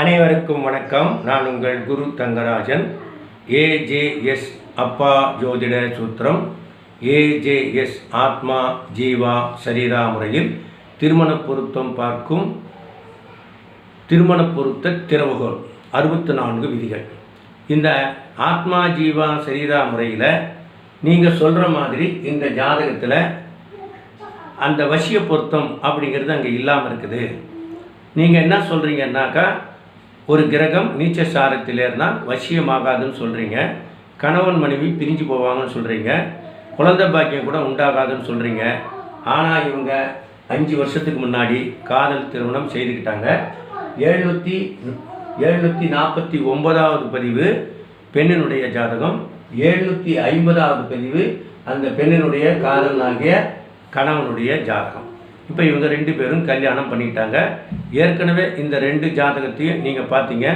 அனைவருக்கும் வணக்கம். நான் உங்கள் குரு தங்கராஜன். ஏஜேஎஸ் அப்பா ஜோதிட சூத்திரம். ஏஜேஎஸ் ஆத்மா ஜீவா சரீரா முறையில் திருமண பொருத்தம் பார்க்கும் திருமண பொருத்த திறவுகோள் அறுபத்து நான்கு விதிகள். இந்த ஆத்மா ஜீவா சரீரா முறையில் நீங்கள் சொல்கிற மாதிரி இந்த ஜாதகத்தில் அந்த வசிய பொருத்தம் அப்படிங்கிறது அங்கே இல்லாமல் இருக்குது. நீங்கள் என்ன சொல்கிறீங்கன்னாக்கா ஒரு கிரகம் நீச்ச சாரத்தில் இருந்தால் வசியமாகாதுன்னு சொல்கிறீங்க கணவன் மனைவி பிரிஞ்சு போவாங்கன்னு சொல்கிறீங்க குழந்தை பாக்கியம் கூட உண்டாகாதுன்னு சொல்கிறீங்க ஆனால் இவங்க அஞ்சு வருஷத்துக்கு முன்னாடி காதல் திருமணம் செய்துக்கிட்டாங்க. எழுநூற்றி எழுநூற்றி நாற்பத்தி ஒன்பதாவது பதிவு பெண்ணினுடைய ஜாதகம். எழுநூற்றி ஐம்பதாவது பதிவு அந்த பெண்ணினுடைய காதலனாகிய கணவனுடைய ஜாதகம். இப்போ இவங்க ரெண்டு பேரும் கல்யாணம் பண்ணிட்டாங்க. ஏற்கனவே இந்த ரெண்டு ஜாதகத்தையும் நீங்கள் பார்த்தீங்க.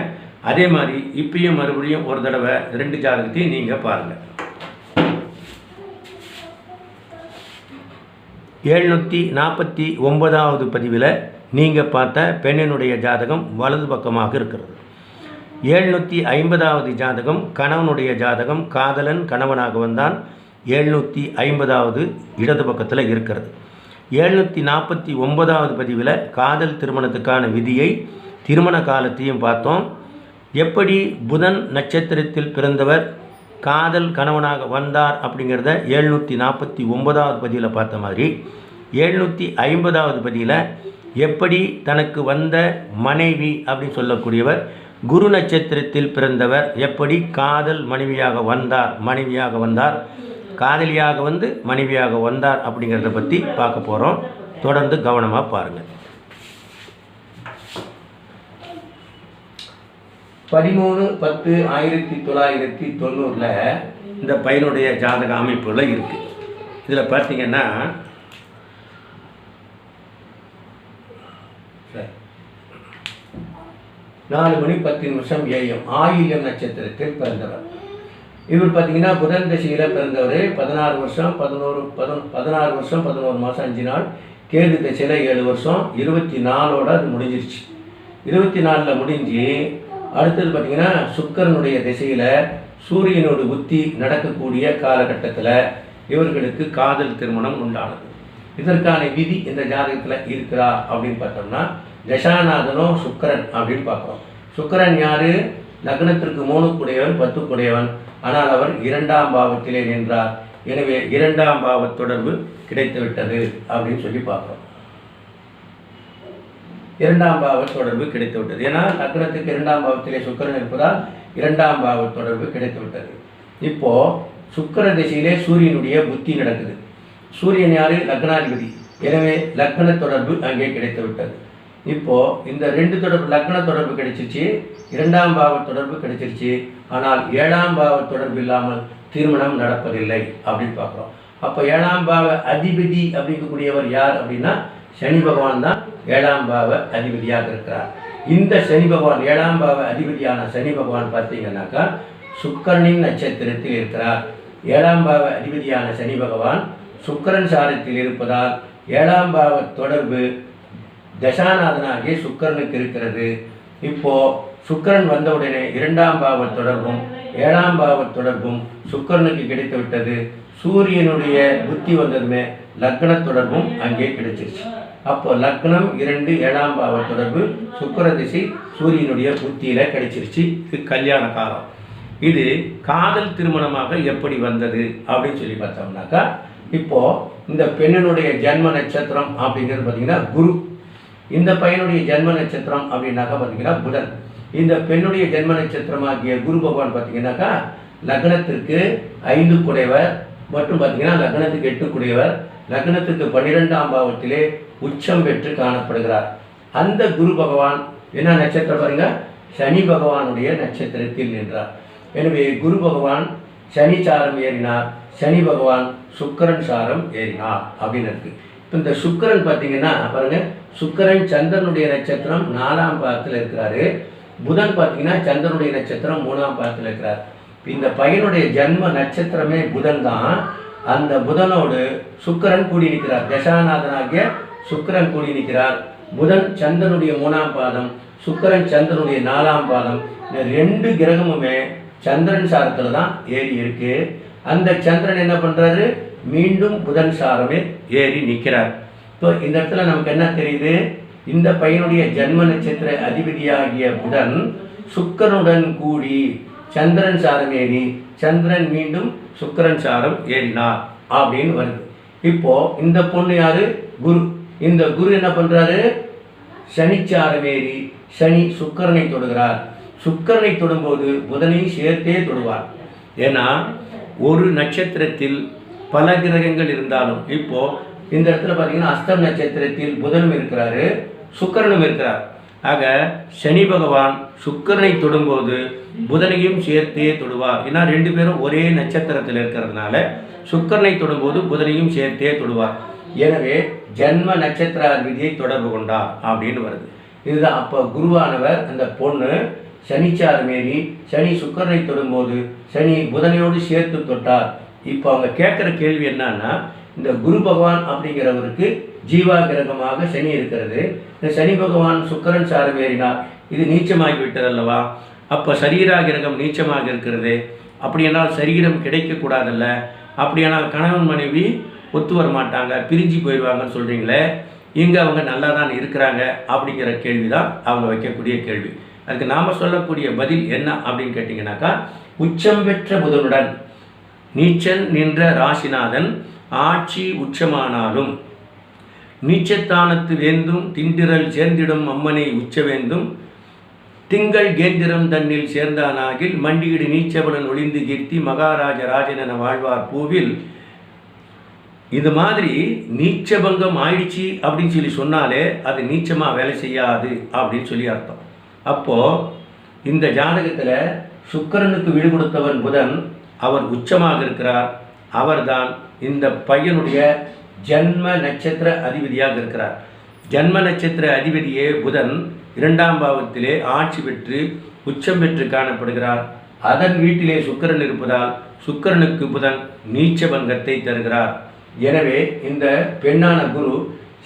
அதே மாதிரி இப்பயும் மறுபடியும் ஒரு தடவை ரெண்டு ஜாதகத்தையும் நீங்கள் பாருங்கள் எழுநூற்றி நாற்பத்தி ஒன்பதாவது பதிவில் நீங்கள் பார்த்த பெண்ணினுடைய ஜாதகம் வலது பக்கமாக இருக்கிறது. எழுநூற்றி ஐம்பதாவது ஜாதகம் கணவனுடைய ஜாதகம் காதலன் கணவனாக வந்தான். எழுநூற்றி ஐம்பதாவது இடது பக்கத்தில் இருக்கிறது. எழுநூற்றி நாற்பத்தி ஒன்பதாவது பதிவில் காதல் திருமணத்துக்கான விதியை திருமண காலத்தையும் பார்த்தோம். எப்படி புதன் நட்சத்திரத்தில் பிறந்தவர் காதல் கணவனாக வந்தார் அப்படிங்கிறத எழுநூற்றி நாற்பத்தி ஒன்பதாவது பதியில் பார்த்த மாதிரி எழுநூற்றி ஐம்பதாவது பதியில் எப்படி தனக்கு வந்த மனைவி அப்படின்னு சொல்லக்கூடியவர் குரு நட்சத்திரத்தில் பிறந்தவர் எப்படி காதல் மனைவியாக வந்தார் மனைவியாக வந்தார் காதலியாக வந்து மனைவியாக வந்தார் அப்படிங்கிறத பற்றி பார்க்க போகிறோம் தொடர்ந்து கவனமாக பாருங்கள் பதிமூணு பத்து ஆயிரத்தி தொள்ளாயிரத்தி தொண்ணூறில் இந்த பையனுடைய ஜாதக அமைப்புகள் இருக்குது இதில் பார்த்தீங்கன்னா நாலு மணி பத்து நிமிஷம் ஏஎம் ஆயில்யம் நட்சத்திரத்தில் பிறந்தவர். இவர் பார்த்தீங்கன்னா புதன் தசையில் பிறந்தவர். பதினாறு வருஷம் பதினோரு பதினொ பதினாறு வருஷம் பதினோரு மாதம் அஞ்சு நாள். கேது தசையில் ஏழு வருஷம். இருபத்தி நாலோட அது முடிஞ்சிருச்சு. இருபத்தி நாலில் முடிஞ்சு அடுத்தது பார்த்தீங்கன்னா சுக்கரனுடைய திசையில் சூரியனோட புத்தி நடக்கக்கூடிய காலகட்டத்தில் இவர்களுக்கு காதல் திருமணம் உண்டானது. இதற்கான விதி இந்த ஜாதகத்தில் இருக்கிறா அப்படின்னு பார்த்தோம்னா தசாநாதனும் சுக்கரன் அப்படின்னு பார்க்குறோம். சுக்கரன் யார்? லக்னத்திற்கு மூணு குடையவன் பத்து குடையவன். ஆனால் அவர் இரண்டாம் பாவத்திலே நின்றார். எனவே இரண்டாம் பாவ தொடர்பு கிடைத்துவிட்டது அப்படின்னு சொல்லி பார்க்குறோம். இரண்டாம் பாவ தொடர்பு கிடைத்து விட்டது ஏன்னா லக்னத்துக்கு இரண்டாம் பாவத்திலே சுக்கரன் இருப்பதால் இரண்டாம் பாவ தொடர்பு கிடைத்து விட்டது இப்போ சுக்கிர திசையிலே சூரியனுடைய புத்தி நடக்குது. சூரியன் யாரு? லக்னாதிபதி. எனவே லக்ன தொடர்பு அங்கே கிடைத்து விட்டது இப்போ இந்த ரெண்டு தொடர்பு லக்ன தொடர்பு கிடைச்சிருச்சு இரண்டாம் பாவ தொடர்பு கிடைச்சிருச்சு. ஆனால் ஏழாம் பாவ தொடர்பு இல்லாமல் திருமணம் நடப்பதில்லை அப்படின்னு பார்க்குறோம். அப்போ ஏழாம் பாவ அதிபதி அப்படிங்கக்கூடியவர் யார் அப்படின்னா சனி பகவான் தான் ஏழாம் பாவ அதிபதியாக இருக்கிறார். இந்த சனி பகவான் ஏழாம் பாவ அதிபதியான சனி பகவான் பார்த்தீங்கன்னாக்கா சுக்கரனின் நட்சத்திரத்தில் இருக்கிறார். ஏழாம் பாவ அதிபதியான சனி பகவான் சுக்கரன் சாரத்தில் இருப்பதால் ஏழாம் பாவ தொடர்பு தசாநாதனாகிய சுக்கரனுக்கு இருக்கிறது இப்போ சுக்கரன் வந்தவுடனே இரண்டாம் பாவ தொடர்பும் ஏழாம் பாவ தொடர்பும் சுக்கரனுக்கு கிடைத்து விட்டது சூரியனுடைய புத்தி வந்ததுமே லக்ன தொடர்பும் அங்கே கிடைச்சிருச்சு. அப்போ லக்னம் இரண்டு ஏழாம் பாவ தொடர்பு சுக்கர திசை சூரியனுடைய புத்தியில கிடைச்சிருச்சு. இது கல்யாண காலம். இது காதல் திருமணமாக எப்படி வந்தது அப்படின்னு சொல்லி பார்த்தோம்னாக்கா இப்போ இந்த பெண்ணினுடைய ஜென்ம நட்சத்திரம் அப்படிங்கிறது பார்த்தீங்கன்னா குரு. இந்த பையனுடைய ஜென்ம நட்சத்திரம் அப்படின்னாக்கா பார்த்தீங்கன்னா புதன். இந்த பெண்ணுடைய ஜென்ம நட்சத்திரமாகிய குரு பகவான் பார்த்தீங்கன்னாக்கா லக்னத்திற்கு ஐந்து குடைவர் மற்றும் பார்த்தீங்கன்னா லக்னத்துக்கு எட்டு குடையவர் லக்னத்துக்கு பன்னிரெண்டாம் பாவத்திலே உச்சம் பெற்று காணப்படுகிறார். அந்த குரு பகவான் என்ன நட்சத்திரம் பாருங்க? சனி பகவானுடைய நட்சத்திரத்தில் நின்றார். எனவே குரு பகவான் சனி சாரம் ஏறினார் சனி பகவான் சுக்கரன் சாரம் ஏறினார் அப்படின்னு இருக்கு. இப்போ இந்த சுக்கிரன் பார்த்தீங்கன்னா பாருங்க சுக்கரன் சந்திரனுடைய நட்சத்திரம் நாலாம் பாகத்தில் இருக்கிறாரு. புதன் பார்த்தீங்கன்னா சந்திரனுடைய நட்சத்திரம் மூணாம் பாகத்தில் இருக்கிறார். இந்த பையனுடைய ஜென்ம நட்சத்திரமே புதன் தான். அந்த புதனோடு சுக்கரன் கூடி நிற்கிறார். தசாநாதனாகிய சுக்கரன் கூடி நிற்கிறார். புதன் சந்திரனுடைய மூணாம் பாதம் சுக்கரன் சந்திரனுடைய நாலாம் பாதம். இந்த ரெண்டு கிரகமுமே சந்திரன் சாரத்தில் தான் ஏறி இருக்கு. அந்த சந்திரன் என்ன பண்ணுறாரு மீண்டும் புதன் சாரமே ஏறி நிற்கிறார். இப்போ இந்த இடத்துல நமக்கு என்ன தெரியுது? இந்த பையனுடைய ஜென்ம நட்சத்திர அதிபதியாகிய புதன் சுக்கரனுடன் கூடி சந்திரன் சாரம் ஏறி சந்திரன் மீண்டும் சுக்கரன் சாரம் ஏறினார் அப்படின்னு வருது. இப்போ இந்த பொண்ணு யாரு? குரு. இந்த குரு என்ன பண்றாரு? சனிச்சாரம் ஏறி சனி சுக்கரனை தொடுகிறார். சுக்கரனை தொடும்போது புதனையும் சேர்த்தே தொடுவார். ஏன்னா ஒரு நட்சத்திரத்தில் பல கிரகங்கள் இருந்தாலும் இப்போ இந்த இடத்துல பார்த்தீங்கன்னா அஸ்தம் நட்சத்திரத்தில் புதனும் இருக்கிறாரு சுக்கரனும் இருக்கிறார். ஆக சனி பகவான் சுக்கரனை தொடும்போது புதனையும் சேர்த்தே தொடுவார். ஏன்னா ரெண்டு பேரும் ஒரே நட்சத்திரத்தில் இருக்கிறதுனால சுக்கரனை தொடும்போது புதனையும் சேர்த்தே தொடுவார். எனவே ஜென்ம நட்சத்திராதிபதியை தொடர்பு கொண்டார் அப்படின்னு வருது. இதுதான் அப்போ குருவானவர் அந்த பொண்ணு சனிச்சார் ஏறி சனி சுக்கரனை தொடும்போது சனி புதனையோடு சேர்த்து தொட்டார். இப்போ அவங்க கேட்குற கேள்வி என்னன்னா இந்த குரு பகவான் அப்படிங்கிறவருக்கு ஜீவா கிரகமாக சனி இருக்கிறது. இந்த சனி பகவான் சுக்கரன் சாரம் இது நீச்சமாகி விட்டது அல்லவா? அப்போ சரீரா கிரகம் நீச்சமாக இருக்கிறது. அப்படியானால் சரீரம் கிடைக்கக்கூடாதல்ல அப்படியானால் கணவன் மனைவி ஒத்து வர மாட்டாங்க பிரிஞ்சு போயிடுவாங்கன்னு சொல்கிறீங்களே இங்கே அவங்க நல்லா தான் இருக்கிறாங்க அப்படிங்கிற கேள்வி தான் அவங்க வைக்கக்கூடிய கேள்வி. அதுக்கு நாம் சொல்லக்கூடிய பதில் என்ன அப்படின்னு கேட்டிங்கனாக்கா உச்சம் பெற்ற புதனுடன் நீச்சன் நின்ற ராசிநாதன் ஆட்சி உச்சமானாலும் நீச்சத்தானத்து வேந்தும் திண்டிரல் சேர்ந்திடும் அம்மனை உச்சவேந்தும் திங்கள் கேந்திரம் தன்னில் சேர்ந்தானாகில் மண்டியிடு நீச்சபலன் ஒளிந்து கீர்த்தி மகாராஜ ராஜனென வாழ்வார் பூவில். இது மாதிரி நீச்சபங்கம் ஆயிடுச்சு அப்படின்னு சொல்லி சொன்னாலே அது நீச்சமாக வேலை செய்யாது அப்படின்னு சொல்லி அர்த்தம். அப்போது இந்த ஜாதகத்தில் சுக்கிரனுக்கு விடு கொடுத்தவன் புதன் அவர் உச்சமாக இருக்கிறார். அவர்தான் இந்த பையனுடைய ஜென்ம நட்சத்திர அதிபதியாக இருக்கிறார். ஜன்ம நட்சத்திர அதிபதியே புதன் இரண்டாம் பாவத்திலே ஆட்சி பெற்று உச்சம் பெற்று காணப்படுகிறார். அதன் வீட்டிலே சுக்கரன் இருப்பதால் சுக்கிரனுக்கு புதன் நீச்ச பங்கத்தை தருகிறார். எனவே இந்த பெண்ணான குரு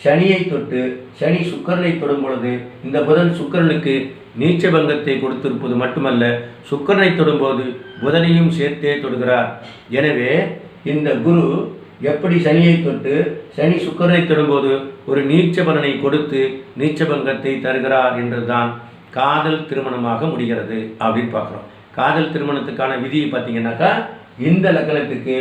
சனியை தொட்டு சனி சுக்கரனை தொடும் பொழுது இந்த புதன் சுக்கிரனுக்கு நீச்ச பங்கத்தை கொடுத்திருப்பது மட்டுமல்ல சுக்கரனை தொடும்போது புதனையும் சேர்த்தே தொடுகிறார். எனவே இந்த குரு எப்படி சனியை தொட்டு சனி சுக்கரனை தொடும்போது ஒரு நீச்ச பலனை கொடுத்து நீச்ச பங்கத்தை தருகிறார் என்றுதான் காதல் திருமணமாக முடிகிறது அப்படின்னு பார்க்குறோம். காதல் திருமணத்துக்கான விதியை பார்த்தீங்கன்னாக்கா இந்த லக்னத்துக்கு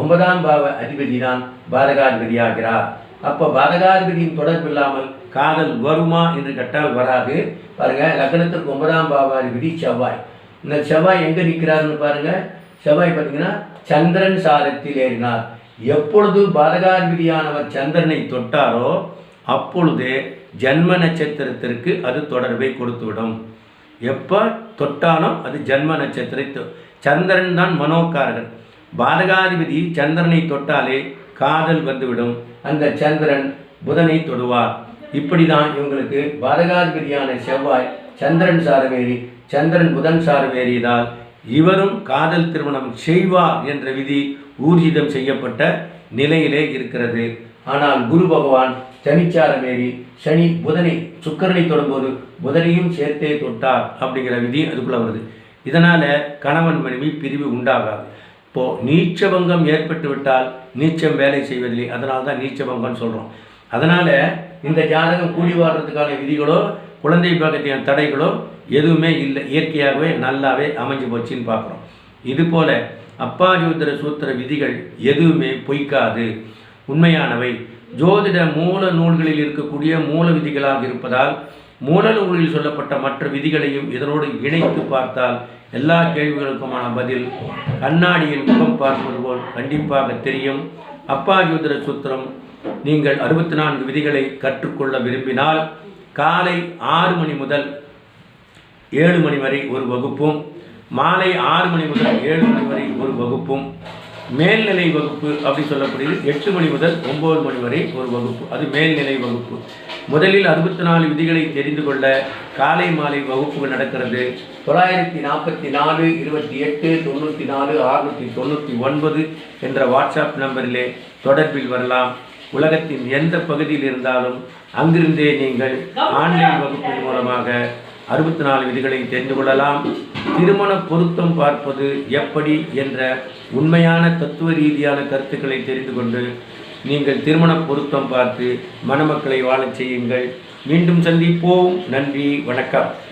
ஒன்பதாம் பாவ அதிபதி தான் பாதகாதிபதி ஆகிறார் அப்போ பாதகாதிபதியின் தொடர்பு இல்லாமல் காதல் வருமா என்று கேட்டால் வராது. பாருங்க லக்னத்திற்கு ஒன்பதாம் பாவாதிபதி செவ்வாய். இந்த செவ்வாய் எங்கே நிற்கிறாருன்னு பாருங்கள் செவ்வாய் பார்த்தீங்கன்னா சந்திரன் சாரத்தில் ஏறினார். எப்பொழுது பாதகாதிபதியானவர் சந்திரனை தொட்டாரோ அப்பொழுது ஜன்ம நட்சத்திரத்திற்கு அது தொடர்பை கொடுத்துவிடும். எப்போ தொட்டாலும் அது ஜன்ம நட்சத்திரத்தை சந்திரன் தான் மனோக்காரகன் பாதகாதிபதி சந்திரனை தொட்டாலே காதல் வந்துவிடும். அந்த சந்திரன் புதனை தொடுவார். இப்படி தான் இவங்களுக்கு பாதகாதிபதியான செவ்வாய் சந்திரன் சாரவேரி சந்திரன் புதன் சாரவேரியதால் இவரும் காதல் திருமணம் செய்வார் என்ற விதி ஊர்ஜிதம் செய்யப்பட்ட நிலையிலே இருக்கிறது. ஆனால் குரு பகவான் சனிச்சாரமேறி சனி புதனை சுக்கரனை தொடும்போது புதனையும் சேர்த்தே தொட்டார் அப்படிங்கிற விதி அதுக்குள்ள வருது. இதனால் கணவன் மனைவி பிரிவு உண்டாகாது. இப்போது நீச்சபங்கம் ஏற்பட்டு விட்டால் நீச்சம் வேலை செய்வதில்லை. அதனால தான் நீச்சபங்கம்னு சொல்கிறோம் அதனால் இந்த ஜாதகம் கூடி வாழ்றதுக்கான விதிகளோ குழந்தை பாகத்தின் தடைகளோ எதுவுமே இல்லை. இயற்கையாகவே நல்லாவே அமைஞ்சு போச்சுன்னு பார்க்குறோம். இதுபோல் அப்பா ஜோதிட சூத்திர விதிகள் எதுவுமே பொய்க்காது. உண்மையானவை. ஜோதிட மூல நூல்களில் இருக்கக்கூடிய மூல விதிகளாக இருப்பதால் மூல நூலில் சொல்லப்பட்ட மற்ற விதிகளையும் இதனோடு இணைத்து பார்த்தால் எல்லா கேள்விகளுக்குமான பதில் கண்ணாடியில் முகம் பார்ப்பது போல் கண்டிப்பாக தெரியும். அப்பா ஜோதிட சூத்திரம் நீங்கள் அறுபத்தி நான்கு விதிகளை கற்றுக்கொள்ள விரும்பினால் காலை ஆறு மணி முதல் ஏழு மணி வரை ஒரு வகுப்பும் மாலை ஆறு மணி முதல் ஏழு மணி வரை ஒரு வகுப்பும் மேல்நிலை வகுப்பு அப்படி சொல்லக்கூடியது எட்டு மணி முதல் ஒம்பது மணி வரை ஒரு வகுப்பு. அது மேல்நிலை வகுப்பு. முதலில் அறுபத்தி நாலு விதிகளை தெரிந்து கொள்ள காலை மாலை வகுப்பு நடக்கிறது. தொள்ளாயிரத்தி நாற்பத்தி நாலு இருபத்தி எட்டு தொண்ணூற்றி நாலு அறுநூற்றி தொண்ணூற்றி ஒன்பது என்ற வாட்ஸ்அப் நம்பரிலே தொடர்பில் வரலாம். உலகத்தின் எந்த பகுதியில் இருந்தாலும் அங்கிருந்தே நீங்கள் ஆன்லைன் வகுப்பின் மூலமாக அறுபத்தி நாலு விதிகளை தெரிந்து கொள்ளலாம். திருமண பொருத்தம் பார்ப்பது எப்படி என்ற உண்மையான தத்துவ ரீதியான கருத்துக்களை தெரிந்து கொண்டு நீங்கள் திருமண பொருத்தம் பார்த்து மணமக்களை வாழச் செய்யுங்கள். மீண்டும் சந்திப்போம். நன்றி. வணக்கம்.